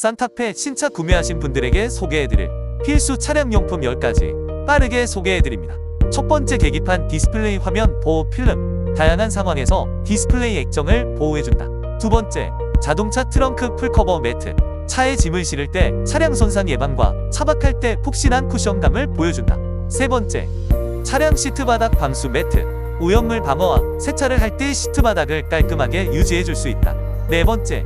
산타페 신차 구매하신 분들에게 소개해드릴 필수 차량용품 10가지 빠르게 소개해드립니다. 첫 번째 계기판 디스플레이 화면 보호 필름 다양한 상황에서 디스플레이 액정을 보호해준다. 두 번째 자동차 트렁크 풀커버 매트 차에 짐을 실을 때 차량 손상 예방과 차박할 때 푹신한 쿠션감을 보여준다. 세 번째 차량 시트 바닥 방수 매트 오염물 방어와 세차를 할 때 시트 바닥을 깔끔하게 유지해줄 수 있다. 네 번째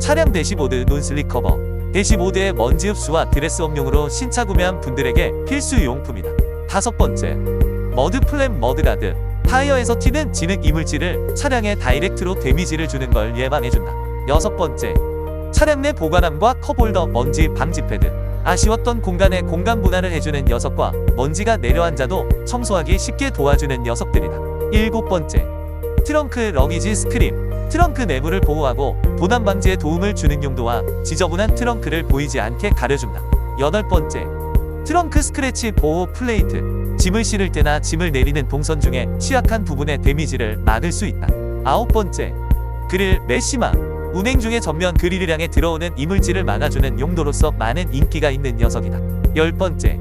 차량 대시보드 논슬릭 커버 대시보드의 먼지 흡수와 드레스 업용으로 신차 구매한 분들에게 필수 용품이다. 다섯 번째 머드 플랩 머드가드 타이어에서 튀는 진흙 이물질을 차량에 다이렉트로 데미지를 주는 걸 예방해준다. 여섯 번째 차량 내 보관함과 컵홀더 먼지 방지 패드 아쉬웠던 공간에 공간 분할을 해주는 녀석과 먼지가 내려앉아도 청소하기 쉽게 도와주는 녀석들이다. 일곱 번째 트렁크 러기지 스크림 트렁크 내부를 보호하고 도난 방지에 도움을 주는 용도와 지저분한 트렁크를 보이지 않게 가려준다. 여덟 번째 트렁크 스크래치 보호 플레이트 짐을 실을 때나 짐을 내리는 동선 중에 취약한 부분의 데미지를 막을 수 있다. 아홉 번째 그릴 메시마 운행 중에 전면 향해 들어오는 이물질을 막아주는 용도로서 많은 인기가 있는 녀석이다. 열 번째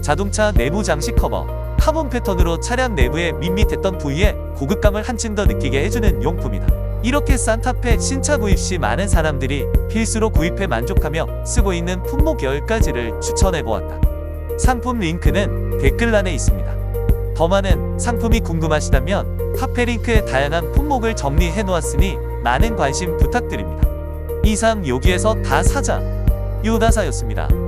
자동차 내부 장식 커버 카본 패턴으로 차량 내부의 밋밋했던 부위에 고급감을 한층 더 느끼게 해주는 용품이다. 이렇게 산타페 신차 구입 시 많은 사람들이 필수로 구입해 만족하며 쓰고 있는 품목 10가지를 추천해 보았다. 상품 링크는 댓글란에 있습니다. 더 많은 상품이 궁금하시다면 카페 링크에 다양한 품목을 정리해 놓았으니 많은 관심 부탁드립니다. 이상 여기에서 다 사자 유다사였습니다.